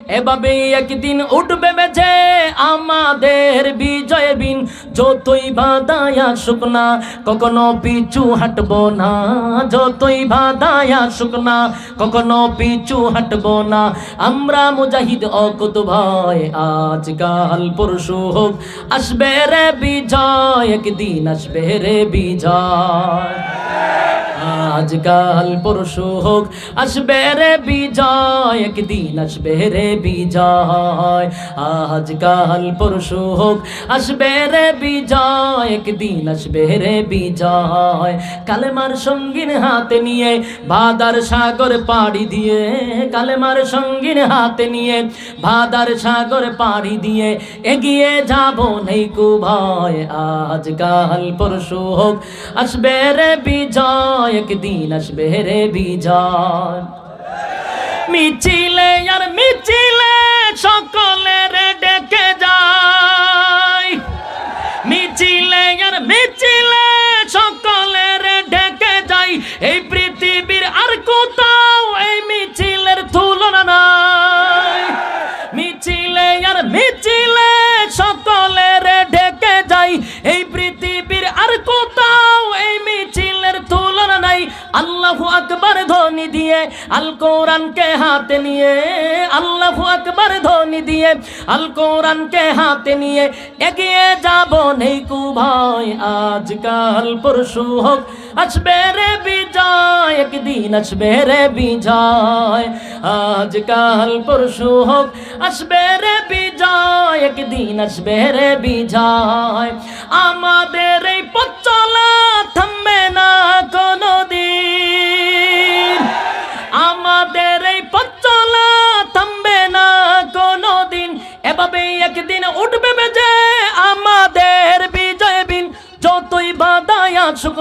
এভাবে একদিন উঠবে বেজে আমাদের বিজয় বিন যতই বাদায়া শুকনা কখনো পিছু হাঁটবো না। যতই বাদায়া শুকনা কখনো পিছু হাঁটবো না। আমরা মুজাহিদ অকুত ভয়, আজকাল পরশু হোক আসবে রে বিজয়, একদিন আসবে রে বিজয়। আজকাল পরশু হোক, আসবে রে বিজয়, একদিন আসবে রে বিজয়। আজকাল পরশু হোক, আসবে রে বিজয়, একদিন আসবে রে বিজয়। কালেমার সঙ্গীন হাতে নিয়ে ভাদার সাগর পাড়ি দিয়ে, কালেমার সঙ্গীন হাতে নিয়ে ভাদার সাগর পাড়ি দিয়ে এগিয়ে যাব নেই কু ভয় আজকাল পরশু হোক, আসবে রে বিজয়, একদিন আসবে রে বিজয়। মিছিলে আর মিছিলে সকলের ডেকে যায়। মিছিলে আর মিছিলে সকলের ডেকে যাই এই পৃথিবীর আর কোথাও এই মিছিলের তুলনা নাই। মিছিলে আর মিছিলে ধ্বনি দিয়ে, আল কোরআনকে হাতে নিয়ে, আল্লাহু আকবার ধ্বনি দিয়ে, আল কোরআনকে হাতে নিয়ে, এগিয়ে যাব নেই কু ভাই আজকাল পরশু হোক, আসবে রে বিজয়, একদিন আসবে রে বিজয়, আজকাল পরশু হোক, আসবে রে বিজয়, একদিন আসবে রে বিজয়, আমাদের এই পথ উঠবে বেজে আমাদের বিজয় বিন, যতই বাধায় আসুক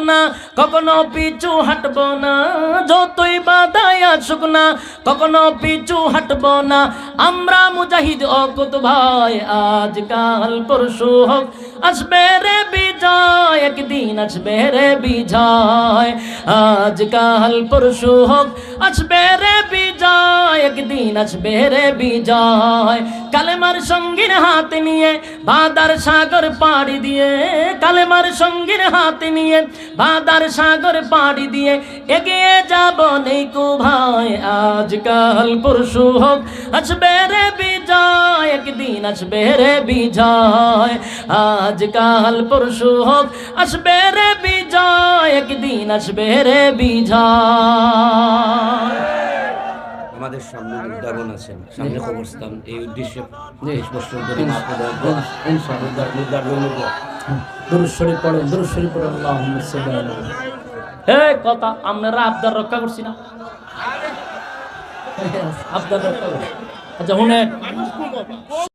কখনো পিছু হাঁটবো না। যতই বাধায় আসুক কখনো পিছু হাঁটবো না। আমরা মুজাহিদ অকুত ভাই, আজকাল পরশু হোক, আসবে রে বিজয়, একদিন আসবে রে বিজয়। আজকাল পরশু হোক, আসবে রে বিজয়, একদিন আসবে রে বিজয়। কালেমার সঙ্গীর হাতে নিয়ে বাদার সাগর পাড়ি দিয়ে, কালেমার সঙ্গীর হাতে নিয়ে বাদার সাগর পাড়ি দিয়ে, এগিয়ে যাব নেই কু ভাই, আজকাল পরশু হোক আসবে রে বিজয়, একদিন আসবে রে বিজয়, আজকাল পরশু হোক আসবে রে বিজয়, একদিন আসবে রে বিজয়। আমাদের সামনে উদ্যাপন আছেন সামনে কবরস্থান এই উদ্দেশ্যে তেইশ বছর ধরে দুরুশ্বরী পড়ে দুরুশ্বরী পড়ে হে কথা আপনারা আবদার রক্ষা করছি না। আবদার রক্ষা আচ্ছা শুনে